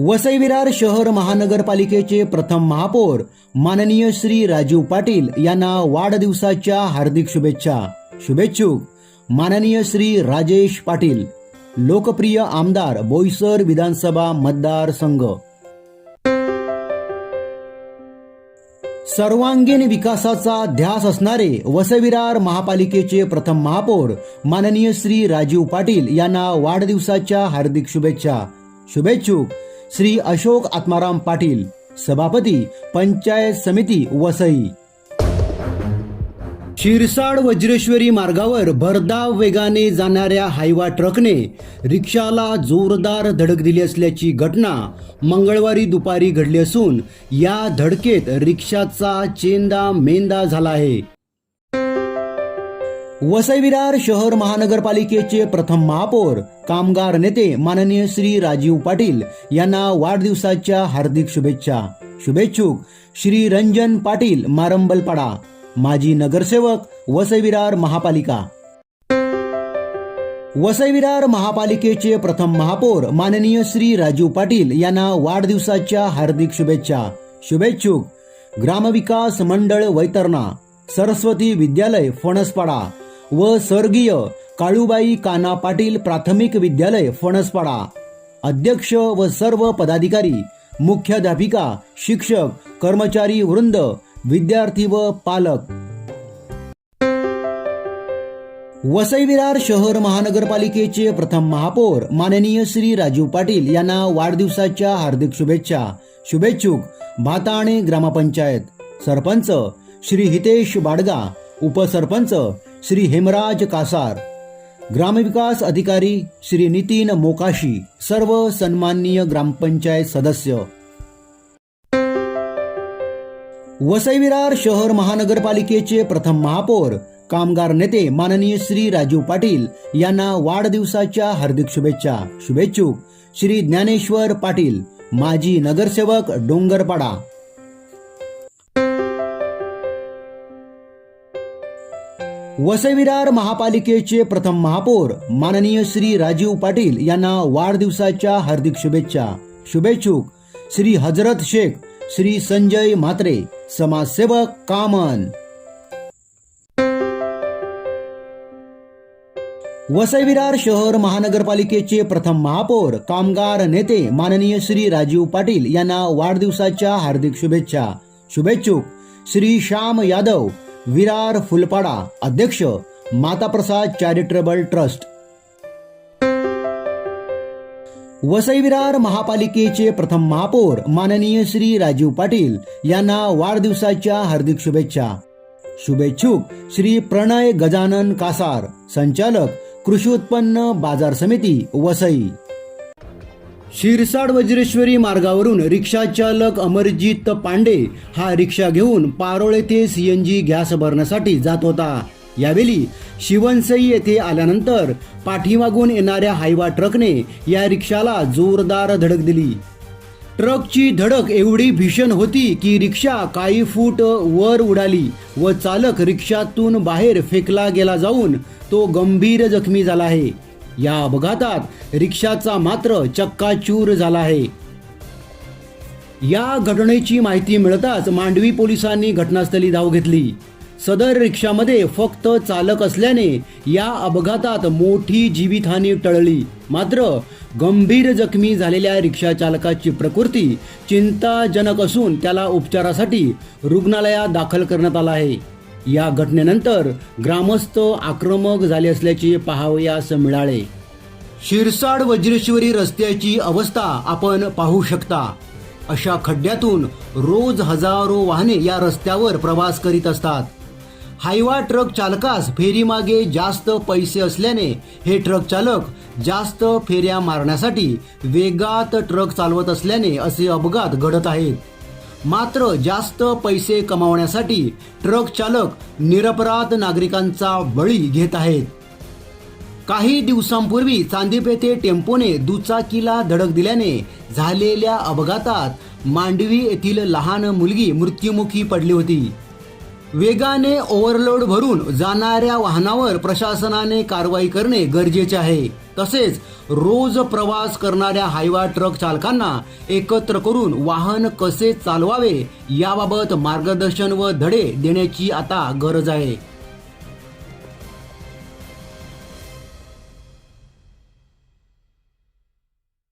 वसई विरार शहर महानगरपालिकेचे प्रथम महापौर माननीय श्री राजीव पाटील यांना वाढदिवसाच्या हार्दिक शुभेच्छा. शुभेच्छुक. माननीय श्री राजेश पाटील. लोकप्रिय आमदार बोईसर विधानसभा मतदारसंघ सर्वांगीण विकासाचा ध्यास असणारे वसविरार महापालिकेचे प्रथम महापौर माननीय श्री राजीव पाटील यांना वाढदिवसाच्या हार्दिक शुभेच्छा. शुभेच्छुक. श्री अशोक आत्माराम पाटील सभापती पंचायत समिती वसई. शिरसाड वज्रेश्वरी मार्गावर भरधाव वेगाने जाणाऱ्या हायवा ट्रकने रिक्षाला जोरदार धडक दिली असल्याची घटना मंगळवारी दुपारी घडली असून या धडकेत रिक्षाचा चेंदा मेंदा झाला आहे. वसई विरार शहर महानगरपालिकेचे प्रथम महापौर कामगार नेते माननीय श्री राजीव पाटील यांना वाढदिवसाच्या हार्दिक शुभेच्छा. शुभेच्छुक श्री रंजन पाटील मारंबलपाडा माजी नगरसेवक वसई विरार महापालिका. वसई विरार महापालिकेचे प्रथम महापौर माननीय श्री राजीव पाटील यांना वाढदिवसाच्या हार्दिक शुभेच्छा. शुभेच्छुक ग्रामविकास मंडळ वैतरणा सरस्वती विद्यालय फणसपाडा व स्वर्गीय काळूबाई काना पाटील प्राथमिक विद्यालय फणसपाडा. अध्यक्ष व सर्व पदाधिकारी मुख्याध्यापिका शिक्षक कर्मचारी वृंद विद्यार्थी व पालक. वसई विरार शहर महानगरपालिकेचे प्रथम महापौर माननीय श्री राजीव पाटील यांना वाढदिवसाच्या हार्दिक शुभेच्छा. शुभेच्छुक भाताणे ग्रामपंचायत. सरपंच श्री हितेश बाडगा उपसरपंच श्री हेमराज कासार. ग्रामविकास अधिकारी श्री नितीन मोकाशी सर्व सन्माननीय ग्रामपंचायत सदस्य. वसई विरार शहर महानगरपालिकेचे प्रथम महापौर कामगार नेते माननीय श्री राजीव पाटील यांना वाढदिवसाच्या हार्दिक शुभेच्छा. शुभेच्छुक श्री ज्ञानेश्वर पाटील माजी नगरसेवक डोंगरपाडा. वसविरार महापालिकेचे प्रथम महापौर माननीय श्री राजीव पाटील यांना वाढदिवसाच्या हार्दिक शुभेच्छा. शुभेच्छुक श्री हजरत शेख श्री संजय म्हात्रे समाजसेवक कामन. वसईविरार शहर महानगरपालिकेचे प्रथम महापौर कामगार नेते माननीय श्री राजीव पाटील यांना वाढदिवसाच्या हार्दिक शुभेच्छा. शुभेच्छुक श्री श्याम यादव विरार फुलपाडा अध्यक्ष माताप्रसाद चॅरिटेबल ट्रस्ट. वसई विरार महापालिकेचे प्रथम महापौर माननीय श्री राजीव पाटील यांना वाढदिवसाच्या हार्दिक शुभेच्छा. शुभेच्छुक श्री प्रणय गजानन कासार संचालक कृषी उत्पन्न बाजार समिती वसई. शिरसाड वज्रेश्वरी मार्गावरून रिक्षा चालक अमरजित पांडे हा रिक्षा घेऊन पारोळ येथे सीएनजी गॅस भरण्यासाठी जात होता. यावेळी शिवनसई येथे आल्यानंतर पाठीमागून येणाऱ्या हायवा ट्रकने या रिक्षाला जोरदार धडक दिली. ट्रकची धडक एवढी भीषण होती की रिक्षा काही फूट वर उडाली व चालक रिक्षातून बाहेर फेकला गेला जाऊन तो गंभीर जखमी झाला आहे. या अपघातात रिक्षाचा मात्र चक्काचूर झाला आहे. या घटनेची माहिती मिळताच मांडवी पोलिसांनी घटनास्थळी धाव घेतली. सदर रिक्षामध्ये फक्त चालक असल्याने या अपघातात मोठी जीवितहानी टळली. मात्र गंभीर जखमी झालेल्या रिक्षा चालकाची प्रकृती चिंताजनक असून त्याला उपचारासाठी रुग्णालयात दाखल करण्यात आला आहे. या घटनेनंतर ग्रामस्थ आक्रमक झाले असल्याचे पाहावयास मिळाले. शिरसाड वज्रेश्वरी रस्त्याची अवस्था आपण पाहू शकता. अशा खड्ड्यातून रोज हजारो वाहने या रस्त्यावर प्रवास करीत असतात. हायवा ट्रक चालकास फेरीमागे जास्त पैसे असल्याने हे ट्रक चालक जास्त फेऱ्या मारण्यासाठी वेगात ट्रक चालवत असल्याने असे अपघात घडत आहेत. मात्र जास्त पैसे कमावण्यासाठी ट्रक चालक निरपराध नागरिकांचा बळी घेत आहेत. काही दिवसांपूर्वी चांदीप येथे टेम्पोने दुचाकीला धडक दिल्याने झालेल्या अपघातात मांडवी येथील लहान मुलगी मृत्युमुखी पडली होती. वेगाने ओव्हरलोड भरून जाणाऱ्या वाहनावर प्रशासनाने कारवाई करणे गरजेचे आहे. तसेच रोज प्रवास करणाऱ्या हायवा ट्रक चालकांना एकत्र करून वाहन कसे चालवावे याबाबत मार्गदर्शन व धडे देण्याची आता गरज आहे.